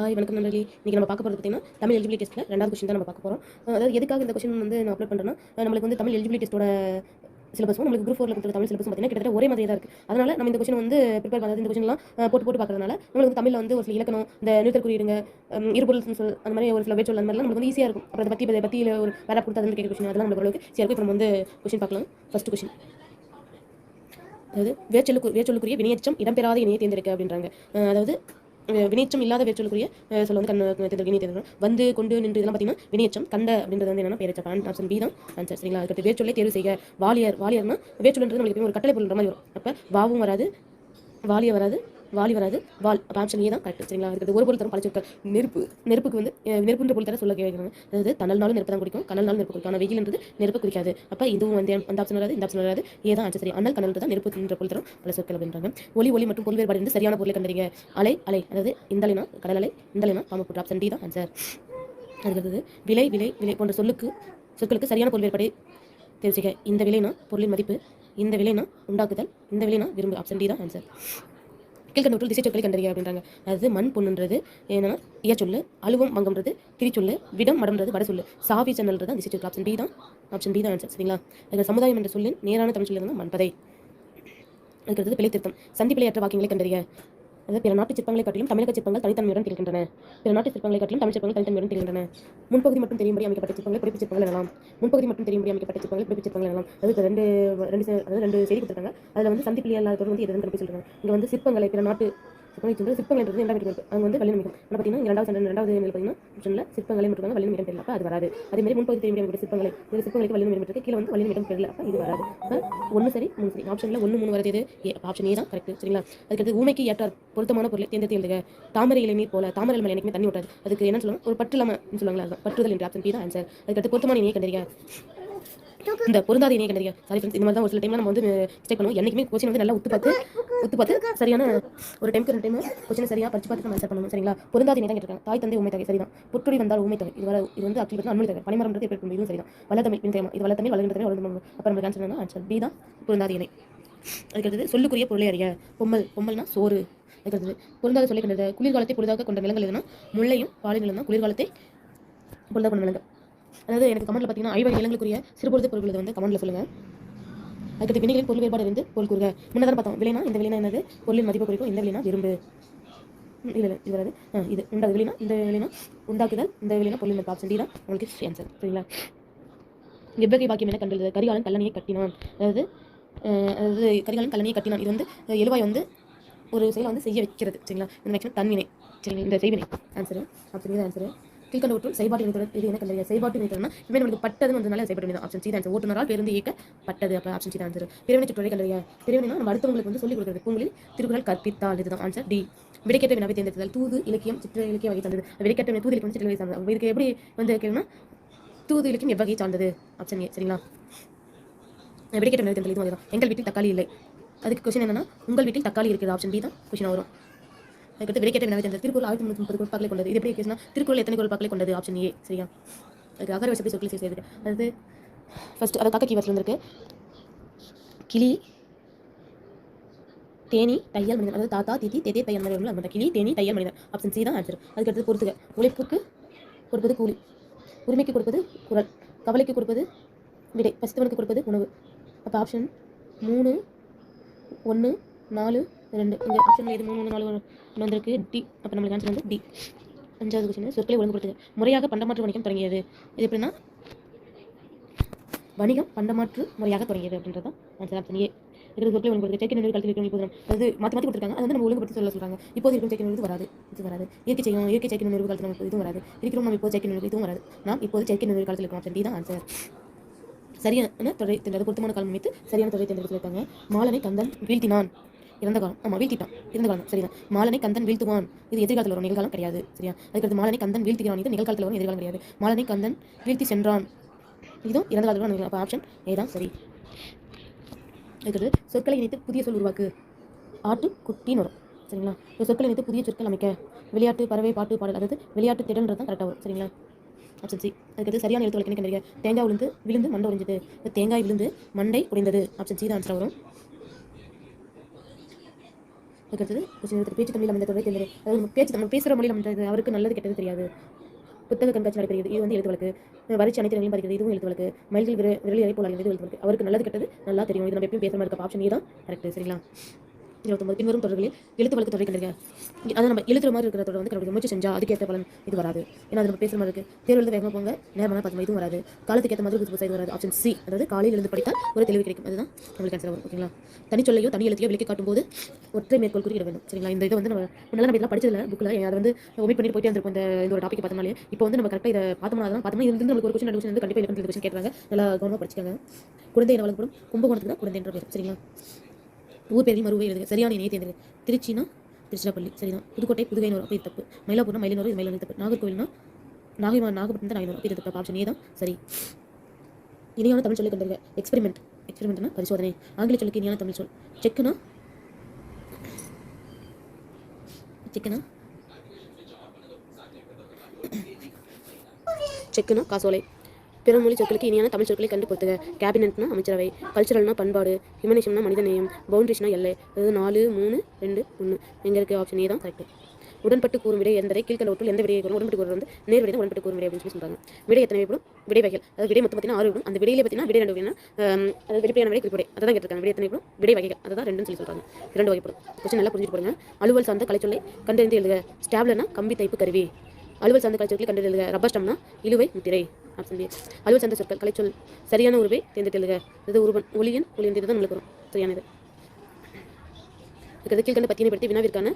Hi வணக்கம் நன்றி இன்றைக்கி நம்ம பார்க்க போகிறது பார்த்தீங்கன்னா தமிழ் எலிஜிபிலிட்டி டெஸ்ட்டில் ரெண்டாவது கொஸ்டின் தான் நம்ம பார்க்க போகிறோம் அதாவது எதுக்காக இந்த கொஸ்டின் வந்து நான் அப்லோட் பண்ணுறேன்னா நம்மளுக்கு வந்து தமிழ் எலிஜிபிலிட்டி டெஸ்ட்டோட சிலபஸும் நம்மளுக்கு குரூப் ஃபோரில் கொடுத்த தமிழ் சிலபஸ் பார்த்தீங்கன்னா கிட்டத்தட்ட ஒரே மாதிரி தான் இருக்குது அதனால் நம்ம இந்த கொஸ்டின் வந்து ப்ரிப்பேர் பண்ணாத இந்த கொஸ்டின்லாம் போட்டு போட்டு பார்க்கறதுனால நம்மளுக்கு தமிழில் வந்து ஒரு சில இலக்கணம் இந்த நிறுத்தல் குறியீடுங்க இருபொருள் சொல் அந்த மாதிரி ஒரு சில வேச்சொல் அந்த மாதிரிலாம் நம்மளுக்கு வந்து ஈஸியாக இருக்கும். அப்புறம் அதை பற்றி இதை ஒரு வேலை கொடுத்தா அதுன்னு கேட்குற கொஸ்டின் அதெல்லாம் நம்மளுக்கு ஓரளவுக்கு இருக்கும். இப்போ நம்ம வந்து கொஸ்டின் பார்க்கலாம். ஃபஸ்ட் கொஸ்டின் அதாவது வேர்ச்சொல்லுக்கு வேர்ச்சொல்லுக்குரிய வினையச்சம் இடம்பெறாத இணையை தேர்ந்தெடுக்க அப்படின்றாங்க. அதாவது வினைச்சம் இல்லாத வேர்ச்சொல்லுக்குரிய அஹ் சொல்ல வந்து கண் தேர்ந்தெடுக்க இணையை தேர்ந்தெடுக்கணும் வந்து கொண்டு நின்று இதெல்லாம் பார்த்தீங்கன்னா வினைச்சம் கண்ட அப்படின்றது வந்து என்னன்னா பேரச்சம் ஆப்ஷன் பி தான் ஆன்சர் சரிங்களா? அதுக்கடுத்து வேர்ச்சொல்லை தேர்வு செய்க. வாலியர் வாலியர்னா வேர்ச்சொல்ன்றது நம்மளுக்கு ஒரு கட்டளை பொருள்ன்ற மாதிரி வரும். அப்போ வாவும் வராது வாலிய வராது வாலி வராது. வால் ஆப்ஷன் ஏ தான் கரெக்ட் சரிங்களா? அதுக்கு ஒரு பொருள் தரும். பழச்சொற்கள். நெருப்பு. நெருப்புக்கு வந்து நெருப்புன்ற பொருள் தர சொல்ல கேட்குறாங்க அதாவது தனல்னாலும் நெருப்பு தான் குடிக்கும் கனல்னாலும் நெருப்பு குடிக்கும். ஆனால் வெயில்ன்றது நெருப்பு குறிக்காது அப்போ இதுவும் வந்து அந்த ஆப்ஷன் வராது இந்த ஆப்ஷன் வராது. ஏ தான் சரி அண்ணல் கனல் தான் நெருப்புன்ற பொருள் தரும். பல சொற்கள் அப்படின்றாங்க. ஒலி ஒலி மற்றும் பொருள் வேறுபாடு சரியான பொருளை கண்டறிங்க. அலை அலை அதாவது இந்த அலைனா கடல் அலை இந்த அலைனா பாம்பு போட்டு ஆப்ஷன் டி தான் ஆன்சர் அதுக்கடுத்தது விலை விலை விலை போன்ற சொல்லுக்கு சொற்களுக்கு சரியான பொருள் வேறுபாடு தெரிவிச்சுக்க இந்த விலைனா பொருளின் மதிப்பு இந்த விலைனா உண்டாக்குதல் இந்த விலைனா விரும்பு. ஆப்ஷன் டி தான் ஆன்சர் கீழ்கண்டவற்றில் திசைச்சொற்களை கண்டறிய அப்படின்றாங்க. அதாவது மண் பொண்ணுன்றது என்னன்னா இயச்சொல்லு அழுவம் மங்கம்ன்றது திரிச்சொல்லு விடம் மடம்ன்றது வட சொல்லு. சாவி சன்னல்ன்றது தான் திசைச்சொல் ஆப்ஷன் பி தான். ஆப்ஷன் பி தான் ஆன்சர் சரிங்களா? அதுக்கு சமுதாயம் என்ற சொல்லின் நேரான தமிழ் சொல்லி தான் மண்பதை. அதுக்கடுத்தது பிழை திருத்தம் சந்திப்பிழையற்ற வாக்கியங்களை கண்டறிய அதாவது பிற நாட்டு சிற்பங்களை காட்டிலும் தமிழக சிற்பங்கள் தனித்தன்மையுடன் திகழ்கின்றன. பிற நாட்டு சிற்பங்களை காட்டிலும் தமிழ் சிற்பங்கள் தனித்தன்மையுடன் திகழ்கின்றன. முன்பகுதி மட்டும் தெரியும்படி அமைக்கப்பட்ட சிற்பங்களை குறிப்பு சிற்பங்கள் எனலாம். முன்பகுதி மட்டும் தெரியும்படி அமைக்கப்பட்ட சிற்பங்களை குறிப்பு சிற்பங்கள் எனலாம். அதுக்கு ரெண்டு ரெண்டு அதாவது ரெண்டு செய்தி கொடுத்துருக்காங்க. அதில் வந்து சந்தி பிள்ளை இல்லாதவர் வந்து குறிப்பிட்டு சொல்கிறாங்க இங்கே வந்து சிற்பங்களை பிற நாட்டு சிற்பங்களை சிற்பங்கள் சிற்பங்கள்ன்றது இரண்டாவது இருக்கு. அங்கே வந்து வல்லினம் மிகும் ஆனால் பார்த்தீங்கன்னா இரண்டாவது சென்டர் ரெண்டாவது நிலை பார்த்தீங்கன்னா ஆப்ஷனில் சிற்பங்களை மட்டும் வல்லினம் இடம் தெரியல அப்போ அது வராது. அதே மாதிரி முன்பகுதி தெரியும்படி அமைக்கப்பட்ட சிற்பங்களை இந்த சிற்பங்களுக்கு வல்லினம் இடம் இருக்கு கீழே வந்து வல்லினம் இடம் தெரியல அப்போ இது வராது. ஒன்று சரி மூணு சரி. ஆப்ஷனில் ஒன்று மூணு வரது இது ஆப்ஷன் ஏ தான் கரெக்ட் சரிங்களா? அதுக்கடுத்து ஊமைக்கு ஏற்றார் பொருத்தமான பொருளை தேர்ந்தெடுத்து எழுதுக. தாமரை இளநீர் போல தாமரை மலை எனக்குமே தண்ணி விட்டாது அதுக்கு என்ன சொல்லுவாங்க? ஒரு பற்று இல்லாமல் சொல்லுவாங்களா பற்றுதல் என்ற ஆப்ஷன் பி தான் ஆன்சர் அதுக்கடுத்து பொருத்தமான இணையை கண்டறிய இந்த பொருந்தாத இணையை கண்டறிய. சாரி ஃப்ரெண்ட்ஸ் இந்த மாதிரி தான் ஒரு சில டைம்ல நம்ம வந்து மிஸ்டேக் பண்ணுவோம். என்னைக்குமே கொஸ்டின் வந்து நல்லா உத்து பார்த்து உத்து பார்த்து சரியான ஒரு டைம்க்கு ரெண்டு டைம் கொஸ்டின் சரியா படிச்சு பார்த்து நம்ம ஆன்சர் பண்ணணும். சரிங்களா? பொருந்தாத இணை தான் கேட்டிருக்காங்க. தாய் தந்தை உண்மை தொகை. சரிதான். புற்றுடி வந்தால் உண்மை தொகை. இது வர இது வந்து ஆக்சுவலி பார்த்தா அன்மொழி தொகை. பனிமரம்ன்றது எப்படி இருக்கும்? இதுவும் சரிதான். வளத்தமிழ் பின் இது வளத்தமிழ் வளர்கின்ற வளர்ந்து அப்போ நமக்கு ஆன்சர் ஆன்சர் பி தான் பொருந்தாத இணை. அதுக்கடுத்தது சொல்லுக்குரிய பொருளை அறிய பொம்மல். பொம்மல்னா சோறு. அதுக்கடுத்தது பொருந்தாத சொல்லை கண்டது குளிர்காலத்தை பொழுதாக கொண்ட நிலங்கள் எதுனா? முல்லையும் பாலை நிலம் தான் குளிர்காலத்தை பொழுதாக கொண்ட நிலங்கள் அதாவது எனக்கு கமெண்ட்ல பார்த்தீங்கன்னா ஐவகை இளங்களுக்குரிய சிறுபொழுது பொருள்களை வந்து கமெண்ட்ல சொல்லுங்க. அதுக்கு வினைகளின் பொருள் வேறுபாடு இருந்து பொருள் கூறுக. முன்னதான் பார்த்தோம். விலைனா இந்த விலைனா என்னது? பொருளின் மதிப்பு குறிக்கும். இந்த விலைனா விரும்பு இல்லை இது வராது. இது உண்டாது. விலைனா இந்த விலைனா உண்டாக்குதல். இந்த விலைனா பொருளின் மதிப்பு ஆப்ஷன் டி தான் உங்களுக்கு ஆன்சர் சரிங்களா எவ்வகை பாக்கியம் என கண்டது? கரிகாலன் கல்லணையை கட்டினான். அதாவது அதாவது கரிகாலன் கல்லணையை கட்டினான். இது வந்து எழுவாய் வந்து ஒரு செயலை வந்து செய்ய வைக்கிறது. சரிங்களா? இந்த மேக்ஸிமம் தன்வினை. சரிங்களா இந்த செய்வினை. ஆன்சரு ஆப்ஷன் தான் ஆன்சரு கீழ்கண்டவற்றுள் செயல்பாட்டு வினைத்தொடர் இது என்ன கண்டறிய செயல்பாட்டு வினைத்தொடர்னா இவன் நமக்கு பட்டது வந்ததுனால செயல்பாட்டு வினை ஆப்ஷன் சி தான். ஓட்டுநரால் பேருந்து இயக்க பட்டது. அப்போ ஆப்ஷன் சி தான் ஆன்சர் பிரிவினை சுற்றுரை கண்டறிய பிரிவினைனா நம்ம அடுத்தவங்களுக்கு வந்து சொல்லிக் கொடுக்குறது. உங்களில் திருக்குறள் கற்பித்தால் இதுதான் ஆன்சர் டி விடைக்கேற்ற வினாவை தேர்ந்தெடுத்தல் தூது இலக்கியம் சித்திர இலக்கிய வகை சார்ந்தது. விடைக்கேற்ற வினை தூது இலக்கியம் சித்திர வகை சார்ந்தது. இதுக்கு எப்படி வந்து கேட்கணும்னா தூது இலக்கியம் எவ்வகை சார்ந்தது? ஆப்ஷன் ஏ சரிங்களா? விடைக்கேற்ற வினாவை தேர்ந்தெடுத்தல் இதுவும் எங்கள் வீட்டில் தக்காளி இல்லை. அதுக்கு கொஸ்டின் என்னன்னா உங்கள் வீட்டில் தக்காளி இருக்குது ஆப்ஷன் பி தான். கொஸ்டின் வரும். அதுக்கடுத்து விடைக்கேற்ற வினாவை தேர்ந்தெடுத்தல் திருக்குறள் ஆயிரத்தி முந்நூற்றி முப்பது குரட்பாக்களை கொண்டது. இது எப்படி கேஸ்னா திருக்குறள் எத்தனை குரட்பாக்களை கொண்டது? ஆப்ஷன் ஏ சரியா? அதுக்கு அகர வசதி சொற்களை சேர்த்து அதாவது ஃபர்ஸ்ட் அதை காக்க கீவர்ஸ் வந்திருக்கு கிளி தேனி தையல் மனிதன். அதாவது தாத்தா தீதி தேதே தையல் மனிதன் வரும்ல, அந்த கிளி தேனி தையல் மனிதன். ஆப்ஷன் சி தான் ஆன்சர் அதுக்கடுத்து பொறுத்துக. உழைப்புக்கு கொடுப்பது கூலி. உரிமைக்கு கொடுப்பது குரல். கவலைக்கு கொடுப்பது விடை. பசித்தவனுக்கு கொடுப்பது உணவு. அப்போ ஆப்ஷன் மூணு ஒன்று நாலு ரெண்டு இந்த ஆப்ஷன் இது மூணு மூணு நாலு ஒன்று வந்திருக்கு. டி அப்போ நம்மளுக்கு ஆன்சர் வந்து டி அஞ்சாவது கொஸ்டின் சொற்களை ஒழுங்குபடுத்துது முறையாக பண்டமாற்று வணிகம் தொடங்கியது. இது எப்படின்னா வணிகம் பண்டமாற்று முறையாக தொடங்கியது அப்படின்றது தான் ஆன்சர் ஆப்ஷன் ஏ இருக்கிற சொற்களை ஒழுங்குபடுத்து செயற்கை நிறுவனம் கல்வி இப்போது அது மாற்றி மாற்றி கொடுத்துருக்காங்க. அது வந்து நம்ம ஒழுங்குபடுத்தி சொல்ல சொல்கிறாங்க இப்போது இருக்கும் செயற்கை நிறுவனம் வராது. இது வராது. இயற்கை செய்யும் இயற்கை செயற்கை நிறுவன காலத்தில் நமக்கு இதுவும் வராது. இருக்கிறோம் நம்ம இப்போது செயற்கை நிறுவனம் இதுவும் வராது. நாம் இப்போது செயற்கை நிறுவன காலத்தில் இருக்கோம் ஆப்ஷன் டி தான் ஆன்சர் சரியான தொடரை தேர்ந்தது பொருத்தமான காலம் அமைத்து சரியான தொடரை தேர்ந்தெடுத்து சொல்லியிருக்காங்க மாலனை கந்தன் வீழ்த்தினான். இறந்த காலம். ஆமாம் வீழ்த்திட்டான். இறந்த காலம். சரிதான். மாலனை கந்தன் வீழ்த்துவான். இது எதிர்காலத்தில் வரும் நிகழ்காலம் கிடையாது. சரியா? அதுக்கடுத்து மாலனை கந்தன் வீழ்த்துகிறான் இது நிகழ்காலத்தில் வரும் எதிர்காலம் கிடையாது. மாலனை கந்தன் வீழ்த்தி சென்றான். இதுவும் இறந்த காலத்தில் வரும் அப்போ ஆப்ஷன் ஏ தான். சரி. அதுக்கடுத்து சொற்களை இணைத்து புதிய சொல் உருவாக்கு. ஆட்டு குட்டின்னு வரும் சரிங்களா? இந்த சொற்களை இணைத்து புதிய சொற்கள் அமைக்க. விளையாட்டு பறவை பாட்டு பாடல். அதாவது விளையாட்டு திடல்ன்றது தான் கரெக்டாக வரும். சரிங்களா? ஆப்ஷன் சி அதுக்கடுத்து சரியான எழுத்து வழக்கினை கண்டறிய தேங்காய் விழுந்து விழுந்து மண்டை உடைஞ்சது தேங்காய் விழுந்து மண்டை உடைந்தது. ஆப்ஷன் சி தான் ஆன்சர் வரும். அதுக்கடுத்தது பேச்சு தமிழில் அமைந்த தொடரை தேர்ந்தெடு அதாவது நம்ம பேச்சு நம்ம பேசுகிற மொழியில் அமைந்தது அவருக்கு நல்லது கெட்டது தெரியாது. புத்தக கண்காட்சி நடைபெறுகிறது. இது வந்து எழுத்து வழக்கு. வரிச்சு அனைத்து நிலையும் இதுவும் எழுத்து வழக்கு. மயில்கள் விர விரலி இறை போல் இது எழுத்து வழக்கு. அவருக்கு நல்லது கெட்டது நல்லா தெரியும். இது நம்ம எப்பயும் பேசுகிற மாதிரி இருக்க ஆப்ஷன் தான் கரெக்ட் சரிங்களா? இருபத்தொம்பது. பின்வரும் தொடர்களில் எழுத்து வழக்கு தொடரை கண்டிருக்க அதை நம்ம எழுத்துற மாதிரி இருக்கிற தொடர் வந்து கண்டுபிடிக்க முயற்சி செஞ்சால் அதுக்கேற்ற பலன் இது வராது. ஏன்னா அது நம்ம பேசுகிற மாதிரி இருக்குது தேர்வு எழுத வேகமாக போங்க. நேரமான பத்து இதுவும் வராது. காலத்துக்கு ஏற்ற மாதிரி புதுசாக இது வராது. ஆப்ஷன் சி அதாவது காலையில் எழுந்து படித்தால் ஒரு தெளிவு கிடைக்கும். அதுதான் நம்மளுக்கு ஆன்சர் வரும். ஓகேங்களா தனிச்சொல்லையோ தனி எழுத்தையோ விலக்கி காட்டும்போது ஒற்றை மேற்கோள் குறியிட வேண்டும். சரிங்களா? இந்த இதை வந்து நம்ம முன்னால் நம்ம இதெல்லாம் படிச்சதில்ல புக்கில் அதை வந்து ஒமிட் பண்ணிட்டு போயிட்டே இருந்திருக்கும் இந்த இந்த ஒரு டாபிக் பார்த்தோம்னாலே. இப்போ வந்து நம்ம கரெக்டாக இதை பார்த்தோம்னா தான் பார்த்தோம்னா இருந்து நம்மளுக்கு ஒரு கொஸ்டின் ரெண்டு வந்து கண்டிப்பாக இலக்கணத்தில் கொஸ்டின் கேட்குறாங்க நல்லா கவனமாக படிச்சுக்காங்க. குழந்தை என்ன வழங்கப்படும் கும்பகோணத்துக்கு தான் குழந்தைன்ற பேர். சரிங்களா? ஊர் பேரில் மறுவை எழுதுங்க சரியான இணையை தேர்ந்தெடு திருச்சினா திருச்சிராப்பள்ளி. சரிதான். புதுக்கோட்டை புதுகைனூர் அப்போ தப்பு. மயிலாப்பூர்னா மயிலனூர் இது மயிலானூர் தப்பு. நாகர்கோவில்னா நாகை நாகப்பட்டினம் தான் நாகனூர் தப்பு. ஆப்ஷன் ஏ தான். சரி. இணையான தமிழ் சொல்லி கண்டறிக. எக்ஸ்பெரிமெண்ட் எக்ஸ்பெரிமெண்ட்னா பரிசோதனை. ஆங்கில சொல்லுக்கு இணையான தமிழ் சொல். செக்குனா? செக்குனா? செக்குனா? காசோலை. பிற மொழி சொற்களுக்கு இனியான தமிழ் சொற்களை கண்டு பொறுத்துக கேபினட்னா அமைச்சரவை. கல்ச்சுரல்னா பண்பாடு. ஹியூமனிசம்னா மனிதநேயம். பவுண்டரிஸ்னா எல்லை. அதாவது நாலு மூணு ரெண்டு ஒன்று எங்கே இருக்க ஆப்ஷன் ஏ தான் கரெக்ட் உடன்பட்டு கூறும் விடை என்பதை கீழ்கண்டவற்றில் எந்த விடையை கூறும்? உடன்பட்டு கூறுவது வந்து நேர் விடை தான் உடன்பட்டு கூறும் விடை அப்படின்னு சொல்லி சொல்கிறாங்க விடை எத்தனை விடும் விடை வகைகள். அதாவது விடை மொத்தம் பார்த்தீங்கன்னா ஆறு விடும். அந்த விடையில பார்த்தீங்கன்னா விடை ரெண்டு விடைனா அதாவது வெளிப்படையான விடை குறிப்பிடை. அதான் கேட்டிருக்காங்க. விடை எத்தனை விடும் விடை வகைகள். அதான் ரெண்டுன்னு சொல்லி சொல்கிறாங்க இரண்டு வகைப்படும். கொஸ்டின் நல்லா புரிஞ்சுட்டு போடுங்க. அலுவல் சார்ந்த கலைச்சொல்லை கண்டறிந்து எழுதுக. ஸ்டாப்லன்னா கம்பி தைப்பு கருவி. அலுவல் சார்ந்த கலைச்சொற்களை கண்டறிந்து எழுதுக ரப்பர் ஸ்டம்னா இழுவை முத்திரை. ஆப்ஷன் பி அலுவல் சார்ந்த சொற்கள் கலைச்சொல் சரியான உருவை தேர்ந்தெடுத்து இது உருவன் ஒளியன் ஒளியன் தான் நம்மளுக்கு வரும். சரியானது. இருக்கிறது கீழ்கண்ட பத்தியனைப்படுத்தி வினாவிற்கான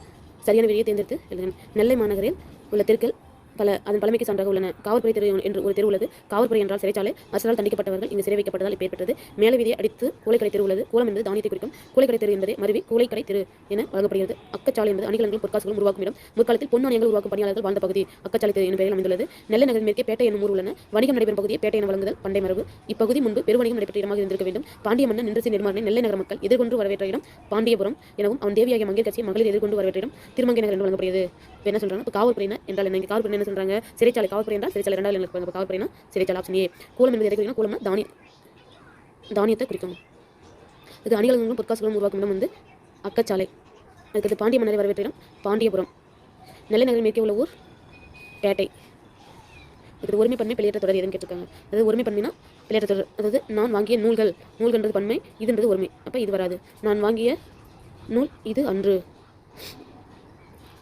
சரியான விடையை தேர்ந்தெடுத்து எழுதும் நெல்லை மாநகரில் உள்ள தெருக்கள் பல அதன் பழமைக்கு சான்றாக உள்ளன. காவல்துறை தெரு என்று ஒரு தெரு உள்ளது. காவல்துறை என்றால் சிறைச்சாலை. அரசால் தண்டிக்கப்பட்டவர்கள் இங்கு சிறை வைக்கப்பட்டதால் இப்ப ஏற்பட்டது. மேல விதியை அடித்து கூலைக்கடை தெரு உள்ளது. கூலம் என்பது தானியத்தை குறிக்கும். கூலைக்கடை தெரு என்பதை மருவி கூலைக்கடை தெரு என வழங்கப்படுகிறது அக்கச்சாலை என்பது அணிகலன்களும் பொற்காசுகளும் உருவாக்கும் இடம் முற்காலத்தில் பொன்னாணியங்கள் உருவாக்கும் பணியாளர்கள் வாழ்ந்த பகுதி அக்கச்சாலை தெரு என்ற பெயரில் அமைந்துள்ளது. நெல்லை நகரின் மேற்கே பேட்டை என்னும் ஊர் உள்ளன. வணிகம் நடைபெறும் பகுதியை பேட்டை என வழங்குதல் பண்டை மரபு. இப்பகுதி முன்பு பெருவணிகம் நடைபெற்ற இடமாக இருந்திருக்க வேண்டும். பாண்டிய மன்னன் நின்றசி நிர்மாணம் நெல்லை நகர மக்கள் எதிர்கொண்டு வரவேற்ற இடம் பாண்டியபுரம் எனவும் அவன் தேவியாகிய மங்கை கட்சியை மகளிர் எதிர்கொண்டு வரவேற்ற இடம் திருமங்கை நகர் என்று வழங்கப்படுகிறது. என்ன சொல்றாங்க இப்போ காவல்துறையினர் என்றால் என்ன? இங்க என்ன சொல்றாங்க? சிறைச்சாலை காவல்துறை என்றால் சிறைச்சாலை ரெண்டாவது எங்களுக்கு காவல்துறைனா சிறைச்சாலை ஆப்ஷன் ஏ கூலம் என்பது எதை குறிக்கும் கூலம்னா தானி தானியத்தை குறிக்கும். இது அணிகளும் பொற்காசுகளும் உருவாக்கும் இடம் வந்து அக்கச்சாலை. அதுக்கடுத்து பாண்டிய மன்னரை வரவேற்றிடம் பாண்டியபுரம். நெல்லை நகரில் மேற்கே உள்ள ஊர் பேட்டை இது ஒருமை பன்மை பிள்ளையற்ற தொடர் எதுன்னு கேட்டிருக்காங்க. அதாவது ஒருமை பன்மைனா பிள்ளையற்ற தொடர். அதாவது நான் வாங்கிய நூல்கள். நூல்கன்றது பன்மை இதுன்றது ஒருமை. அப்போ இது வராது. நான் வாங்கிய நூல் இது அன்று.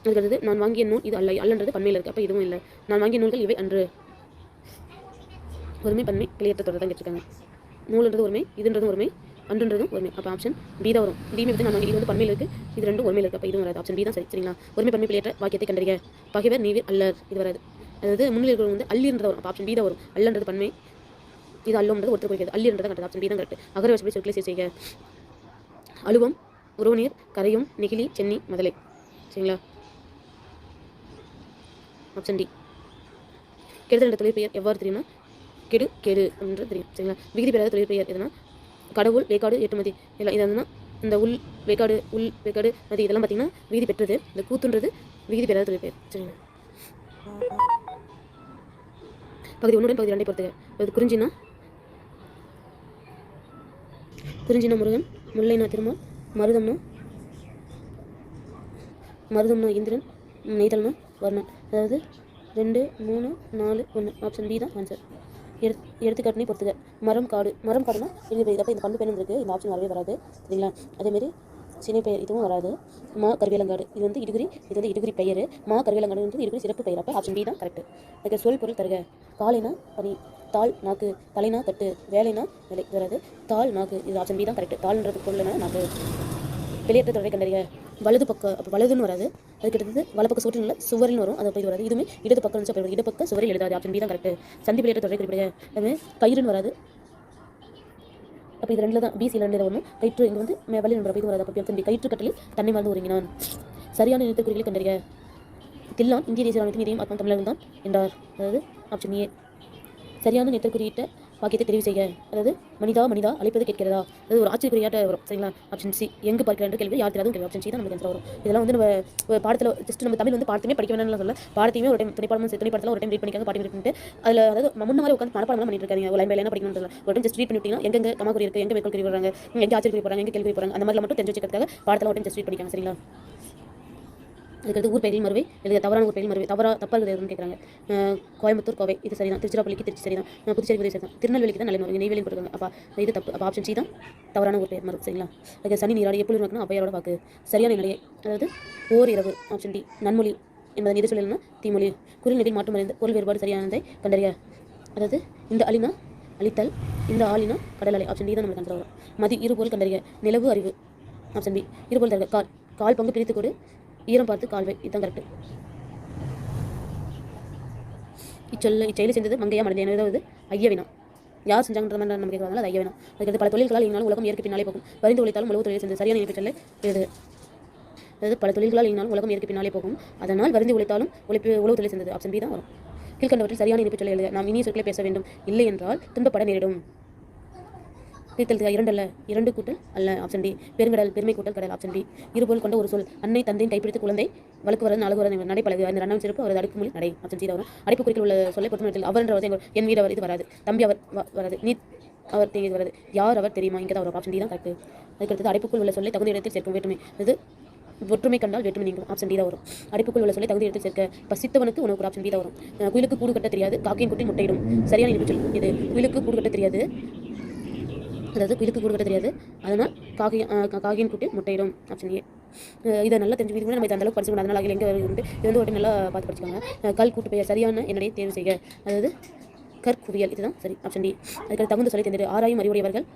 அதுக்கடுத்து நான் வாங்கிய நூல் இது அல்ல அல்லன்றது பண்மையில் இருக்குது அப்போ இதுவும் இல்லை. நான் வாங்கிய நூல்கள் இவை அன்று. ஒருமை பன்மை பிள்ளையற்ற தொடர் தான் கேட்டிருக்காங்க. நூல்ன்றது ஒருமை இதுன்றதும் ஒருமை அன்றுன்றதும் ஒருமை. அப்போ ஆப்ஷன் பி தான் வரும். பி பற்றி நான் வாங்கி இது வந்து பண்மையில் இருக்குது இது ரெண்டும் ஒருமையில் இருக்குது அப்போ இதுவும் வராது. ஆப்ஷன் பி தான் சரி சரிங்களா? ஒருமை பன்மை பிள்ளையற்ற வாக்கியத்தை கண்டறிய பகைவர் நீவிர் அல்லர். இது வராது. அதாவது முன்னிலை வந்து அல்லின்றது வரும். அப்போ ஆப்ஷன் பி தான் வரும். அல்லன்றது பன்மை இது அல்லோன்றது ஒருத்தர் குறிக்கிறது. அல்லின்றது கரெக்ட் ஆப்ஷன் பி தான் கரெக்ட் அகர வசப்படி சொற்களை சீர் செய்க. அலுவம் உறவுநீர் கரையும் நெகிழி சென்னி மதலை. சரிங்களா? ஆப்ஷன் டி கெடுதல் என்ற தொழில் பெயர் எவ்வாறு தெரியும்னா கெடு கெடு என்று தெரியும். சரிங்களா? விகுதி பெறாத தொழிற்பெயர் எதுனா? கடவுள் வேக்காடு ஏற்றுமதி. இல்லை இது வந்து இந்த உள் வேக்காடு உள் வேக்காடு மதி இதெல்லாம் பார்த்தீங்கன்னா விகுதி பெற்றது. இந்த கூத்துன்றது விகுதி பெறாத தொழிற்பெயர். சரிங்களா? பகுதி ஒன்றுடன் பகுதி ரெண்டை பொறுத்துக. அது குறிஞ்சினா? குறிஞ்சினா முருகன் முல்லைனா திருமால் மருதம்னா? மருதம்னா இந்திரன் நெய்தல்னா வரணும் அதாவது ரெண்டு மூணு நாலு ஒன்று ஆப்ஷன் பி தான் ஆன்சர் எடுத்து எடுத்துக்காட்டினே பொறுத்துக்க மரம் காடு. மரம் காடுனா இது பெயர் அப்போ இந்த பண்பு பெயரும் இருக்குது இந்த ஆப்ஷன் வரவே வராது. சரிங்களா? அதேமாரி சினை பெயர் இதுவும் வராது. மா கருவேலங்காடு. இது வந்து இடுகுறி இது வந்து இடுகுறி பெயர். மா கருவேலங்காடுன்றது இடுகுறி சிறப்பு பெயர். அப்போ ஆப்ஷன் பி தான் கரெக்ட் அதுக்கு சொல் பொருள் தருக. காலைனா பனி தாள் நாக்கு. தலைனா தட்டு. வேலைனா வேலை. வராது. தாள் நாக்கு. இது ஆப்ஷன் பி தான் கரெக்ட் தாள்ன்றது பொருள்னா நாக்கு. வெளியேற்ற தொடரை கண்டறிய வலது பக்கம் அப்போ வலதுன்னு வராது. அது கிட்டத்தட்ட வலப்பக்க சுவற்றில் உள்ள சுவரில் வரும். அது போய் வராது. இதுவுமே இடது பக்கம் இருந்துச்சு அப்படி இடப்பக்க சுவரில் எழுதாது. ஆப்ஷன் பி தான் கரெக்ட் சந்தி வெளியேற்ற தொடரை குறிப்பிடுங்க அதுவே கயிறுன்னு வராது. அப்போ இது ரெண்டில் தான். பிசியில் ரெண்டு ஒன்று கயிற்று இங்கே வந்து மே வழி நம்பர் இது வராது அப்போ ஆப்ஷன் பி கயிற்று கட்டலில் தன்னை மறந்து ஒருங்கினான் சரியான நிறுத்த குறிகளை கண்டறிய தில்லான் இந்திய தேசிய ராணுவத்தின் இதையும் ஆத்மா தமிழகம் தான் என்றார். அதாவது ஆப்ஷன் ஏ சரியான நிறுத்த வாக்கியத்தை பாக்கியத்தை தெரிவு செய்க. அதாவது மனிதா மனிதா அழைப்பது கேட்கிறதா? அது ஒரு ஆச்சரியக்குரியாட்ட வரும் சரிங்களா? ஆப்ஷன் சி எங்கு பார்க்கிற கேள்வி யார் தெரியாதும் கேள்வி ஆப்ஷன் சி தான் நமக்கு வரும். இதெல்லாம் வந்து நம்ம பாடத்தில் ஜஸ்ட் நம்ம தமிழ் வந்து பாடத்தையுமே படிக்க வேணும்னு சொல்ல பாடத்தையுமே ஒரு டைம் துணைப்பாடம் துணைப்பாடத்தில் ஒரு டைம் ரீட் பண்ணிக்காங்க பாட்டி ரீட் பண்ணிட்டு அதில் அதாவது முன்ன மாதிரி உட்காந்து மனப்பாடம் பண்ணிட்டு இருக்காங்க ஒரு லைன் என்ன படிக்கணும் ஒரு டைம் ஜஸ்ட் ரீட் பண்ணிட்டீங்கன்னா எங்க கமாக்குறி இருக்குது எங்கே மேற்கொள் குறி வராங்க எங்க ஆச்சரிய போகிறாங்க எங்கே கேள்வி போகிறாங்க அந்த மாதிரி மட்டும் தெரிஞ்சு வச்சுக்கிறதுக்காக பாடத்தில் ஒரு டைம் ஜஸ்ட் ரீட் பண்ணிக்காங்க சரிங்களா? அதுக்கடுத்து ஊர் பெயரில் மறுவை இது தவறான ஊர் பெயரில் மறுவை தவறா தப்பாக இருக்கிறது எதுன்னு கேட்குறாங்க கோயம்புத்தூர் கோவை இது சரிதான். திருச்சிராப்பள்ளிக்கு திருச்சி சரிதான் புதுச்சேரி புதுச்சேரி சரிதான். திருநெல்வேலிக்கு தான் நல்ல நெய்வேலி போட்டுருக்காங்க அப்பா இது தப்பு. அப்போ ஆப்ஷன் சி தான். தவறான ஊர் பெயர் மறு சரிங்களா? அதுக்கு சனி நீராடி எப்படி இருக்கணும் அப்பையாரோட வாக்கு. சரியான நிலையை அதாவது ஓர் இரவு ஆப்ஷன் டி நன்மொழி என்பதை எது சொல்லலைன்னா தீமொழி. குறிநிலையில் மாற்றம் அடைந்த பொருள் வேறுபாடு சரியானதை கண்டறிய. அதாவது இந்த அலினா அழித்தல் இந்த ஆளினா கடல் அலை ஆப்ஷன் டி தான் நம்மளுக்கு answer வரும். மதி இருபொருள் கண்டறிய நிலவு அறிவு ஆப்ஷன் பி இருபொருள் தருக. கால் கால் பங்கு பிரித்து கொடு. ஈரம் பார்த்து கால்வை இதுதான் கரெக்ட் இச்சொல்ல இச்செயலை செஞ்சது மங்கையா மனிதன் ஏதாவது ஐயவினா யார் செஞ்சாங்கன்ற மாதிரி நம்ம கேட்குறாங்க அது ஐயவினா அதுக்கு பல தொழில்களால் இங்கனாலும் உலகம் இயற்கை பின்னாலே போகும். வரிந்து உழைத்தாலும் உழவு தொழில் செஞ்சது சரியான இயற்கை சொல்ல இது அதாவது பல தொழில்களால் இங்கனாலும் உலகம் இயற்கை பின்னாலே போகும். அதனால் வருந்தி உழைத்தாலும் உழைப்பு உழவு தொழில் செஞ்சது ஆப்ஷன் பி தான் வரும். கீழ்கண்டவற்றில் சரியான இணைப்பு சொல்ல எழுதுக நாம் இனிய சொற்களை பேச வேண்டும். இல்லை என்றால் துன்பப்பட நேரிடும். பிரித்தல் இரண்டல்ல இரண்டு கூட்டல் அல்ல ஆப்ஷன் டி பெருங்கடல் பெருமை கூட்டல் கடல் ஆப்ஷன் டி இருபோல் கொண்ட ஒரு சொல். அன்னை தந்தையின் கைப்பிடித்து குழந்தை வழக்கு வரது நாலு வரது நடைப்பழகு அந்த ரெண்டாம் சிறப்பு அவரது அடுக்கு மொழி நடை ஆப்ஷன் சி வரும் அடைப்பு குறிப்பில் உள்ள சொல்லை பொறுத்தமட்டில் அவர் என்ற வார்த்தை என் வீடு அவர் இது வராது. தம்பி அவர் வராது. நீ அவர் தெரியுது வராது. யார் அவர் தெரியுமா? இங்கே தான் வரும். ஆப்ஷன் டி தான் கரெக்ட் அதுக்கடுத்து அடைப்புக்குள் உள்ள சொல்லை தகுந்த இடத்தில் சேர்க்கும் வேற்றுமை. அது ஒற்றுமை கண்டால் வேற்றுமை நீங்கும். ஆப்ஷன் டி தான் வரும். அடைப்புக்குள் உள்ள சொல்லி தகுதி எடுத்து சேர்க்க பசித்தவனுக்கு உனக்கு ஆப்ஷன் டி தான் வரும். குயிலுக்கு கூடு கட்ட தெரியாது. காக்கையின் குட்டி முட்டையிடும். சரியான இனிப்பு இது. குயிலுக்கு கூடு கட்ட தெரியாது. அதாவது குயிலுக்கு கூடு கட்ட தெரியாது. அதனால் காகி காகியின் குட்டி முட்டையிடும் ஆப்ஷன் ஏ இதை நல்லா தெரிஞ்சு இது நம்ம இதை அளவுக்கு படிச்சுக்கணும் அதனால் அதில் எங்கே வருது இது வந்து ஒரு நல்லா பார்த்து படிச்சுக்காங்க. கல் கூட்டு பெயர் சரியான என்னுடைய தேர்வு செய்க. அதாவது கற்குவியல் இதுதான் சரி ஆப்ஷன் டி அதுக்கு தகுந்த சொல்லி தேர்ந்தெடு. ஆராயும் அறிவுடையவர்கள்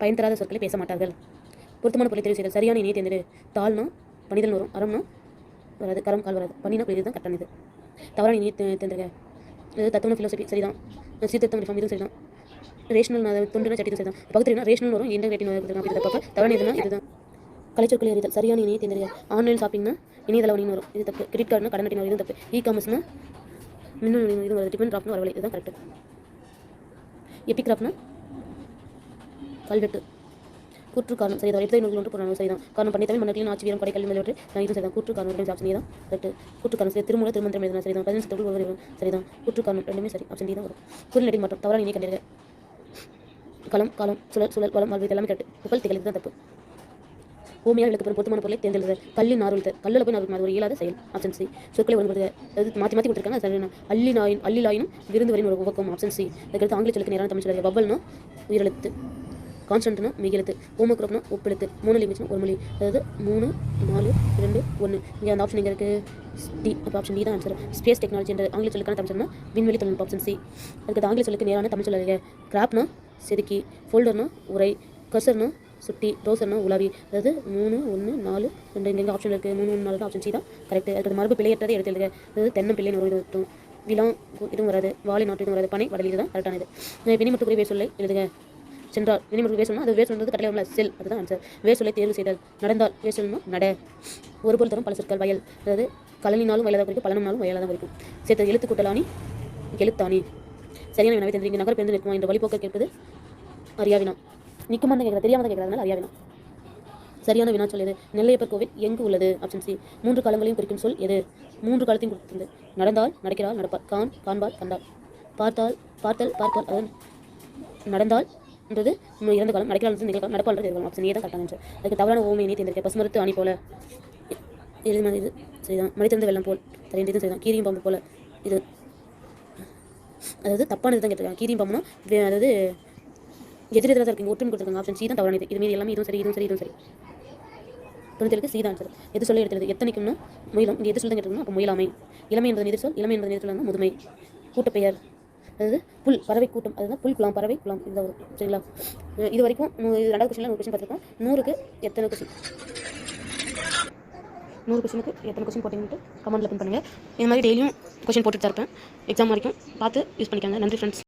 பயன் தராத சொற்களை பேச மாட்டார்கள். பொருத்தமான பொருளை தேர்வு செய்தல் சரியான இணையை தேர்ந்தெடு. தாள்னா பணிதல் வரும் அறம்னா வராது கரம் கால் வராது. பண்ணினா புரியுது தான் கரெக்டானது தவறான இணையை தே- தேர்ந்தெடுக்க அதாவது ஃபிலோசபி சரிதான். சீர்திருத்தம் ரிஃபார்ம் இதுவும் சரிதான். ரேஷனல் அது தொண்டுனா சட்டிதான் சரிதான் பக்கத்துலனா ரேஷனல் வரும் இன்டகிரேட்டிவ் வரும் அப்படி தப்பு தவறான எதுனா இதுதான். கலைச்சொற்களை அறிதல் சரியான இணையை தேர்ந்தெடுக்க ஆன்லைன் ஷாப்பிங்னா இணையதள வணிகம் வரும். இது தப்பு. கிரெடிட் கார்டுனா கடன் அட்டினா இதுவும் தப்பு. இ காமர்ஸ்னா மின்னணு வணிகம் இது வருது டிஃபன் டிராப்னு வரவில்லை இதுதான் கரெக்ட் எபிகிராஃப்னா கல்வெட்டு. கூற்று காரணம் சரிதான். எடுத்து நூல் ஒன்று புறநானூறு சரிதான். காரணம் பண்ணி தமிழ் மன்னர்களின் ஆட்சி வீரம் படைக்கல் மேலவற்றை நான் இது சரிதான். கூற்று காரணம் ரெண்டு ஆப்ஷன் தான். கரெக்ட் கூற்று காரணம் சரி திருமூல திருமந்திரம் எழுதினா சரிதான். பதினஞ்சு தொழில் ஒருவர் சரிதான். கூற்று காரணம் ரெண்டுமே சரி. ஆப்ஷன் தான் வரும். குறிநடை மாற்றம் தவறான இணையை கண்டிருக்க களம் காலம் சுழல் சுழல் வளம் வாழ்வு எல்லாமே கரெக்ட் புகழ் திகழ்ந்து தான் தப்பு. பூமியால் விளக்கப்படும் பொருத்தமான பொருளை தேர்ந்தெடுத்தது. கல்லின் நார் கல்லில் போய் நார்வல் ஒரு இயலாத செயல் ஆப்ஷன் சி சொற்களை ஒன்பது அது மாற்றி மாற்றி கொடுத்துருக்காங்க. அது அள்ளி நாயின் அள்ளி லாயினும் விருந்து வரையும் ஒரு உவக்கம் ஆப்ஷன் சி அதுக்கடுத்து ஆங்கில சொல்லுக்கு நேரான தமிழ் சொல்லுது வவ்வல்னா உயிரெழுத்து. கான்ஸ்டன்ட்னா மிகெழுத்து ஹோமோக்ரோப்னா ஒப்பெழுத்து. மூணு லிமிட்னா ஒரு மொழி. அதாவது மூணு நாலு ரெண்டு ஒன்று இங்கே அந்த ஆப்ஷன் இங்கே இருக்குது டி அப்போ ஆப்ஷன் டி தான் ஆன்சர் ஸ்பேஸ் டெக்னாலஜி என்ற ஆங்கில சொல்லுக்கான தமிழ் சொன்னா விண்வெளி தொழில்நுட்ப ஆப்ஷன் சி அதுக்கு ஆங்கில சொல்லுக்கு நேரான தமிழ் சொல்லுங்க. கிராப்னா செதுக்கி ஃபோல்டர்னா உரை கசர்னா சுட்டி ரோசர்னா உலாவி. அதாவது மூணு ஒன்று நாலு ரெண்டு இங்கே ஆப்ஷன் இருக்குது மூணு ஒன்று நாலு ஆப்ஷன் சி தான் கரெக்ட் அதுக்கு மரபு பிழையற்றதை எடுத்து எழுதுக. அதாவது தென்னம் பிள்ளைன்னு ஒரு இருக்கும் விழா இதுவும் வராது. வாழை நாட்டு இதுவும் வராது. பனை வடலி தான் கரெக்டானது வினிமுட்டு குறி சொல்லை எழுதுக. சென்றால் வினிமுட்டு வேர் சொன்னால் அது வேர் சொல்றது கடலை உள்ள செல் அதுதான் ஆன்சர் வேர் சொல்லை தேர்வு செய்தல். நடந்தால் வேர் சொல்லணும் நட. ஒரு பொருள் தரும் பல சொற்கள் வயல். அதாவது கலனினாலும் வயலாக குறிக்கும் பலனும்னாலும் வயலாக தான் குறிக்கும். சேர்த்தது எழுத்து கூட்டலானி எழுத்தானி சரியான வினாவை தெரிந்து நகர் பேருந்து நிற்குமா என்ற வழிபோக்க கேட்பது அறியாவினம். நிற்குமா தான் தெரியாமல் தான் அறியாவினம். சரியான வினா சொல் எது? நெல்லையப்பர் கோவில் எங்கு உள்ளது? ஆப்ஷன் சி மூன்று காலங்களையும் குறிக்கும் சொல் எது? மூன்று காலத்தையும் கொடுத்தது நடந்தால் நடக்கிறாள் நடப்பார். கான் காண்பால் கண்டாள் பார்த்தால் பார்த்தல் பார்த்தால் அது நடந்தால் என்றது இறந்த காலம் நடக்கிறாள் நிகழ்காலம் நடப்பாள் இருக்கலாம் ஆப்ஷன் ஏ தான் கரெக்டான அதுக்கு தவறான ஓமை நீ தேர்ந்தெடுக்க. பசுமரத்து அணி போல. எழுதி மாதிரி? இது சரிதான். மனிதந்த வெள்ளம் போல். தெரியும் இது சரிதான். கீரியும் பாம்பு போல. இது அதாவது தப்பான தான் கேட்டிருக்காங்க. கீரியும் பாம்புனா அதாவது எதிரெதிராக தான் இருக்கு. ஒற்றுமை கொடுத்துருக்காங்க. ஆப்ஷன் சி தான் தவறானது இது. மாதிரி எல்லாமே இதுவும் சரி இதுவும் சரி இதுவும் சரி. தொண்ணூத்தேழுக்கு சி தான் எது சொல்ல எடுத்தது எத்தனைக்கும்னா முயலம். இங்கே எது சொல்லுங்க கேட்டிருக்கோம் அப்போ முயலாமை. இளமை என்பது எதிர் சொல் இளமை என்பது எதிர்சொல் முதுமை. கூட்டப்பெயர். அதாவது புல் பறவை கூட்டம். அதுதான் புல் குளம் பறவை குளம். இந்த சரிங்களா? இது வரைக்கும் இது ரெண்டாவது கொஸ்டினில் நூறு கொஸ்டின் பார்த்துருக்கோம். நூறுக்கு எத்தனை கொஸ்டின் நூறு கொஸ்டினுக்கு எத்தனை கொஸ்டின் போட்டிங்கன்ட்டு கமெண்ட்டில் பின் பண்ணுங்கள் இந்த மாதிரி டெய்லியும் கொஸ்டின் போட்டுட்டு தான் இருப்பேன். எக்ஸாம் வரைக்கும் பார்த்து யூஸ் பண்ணிக்கோங்க. நன்றி ஃப்ரெண்ட்ஸ்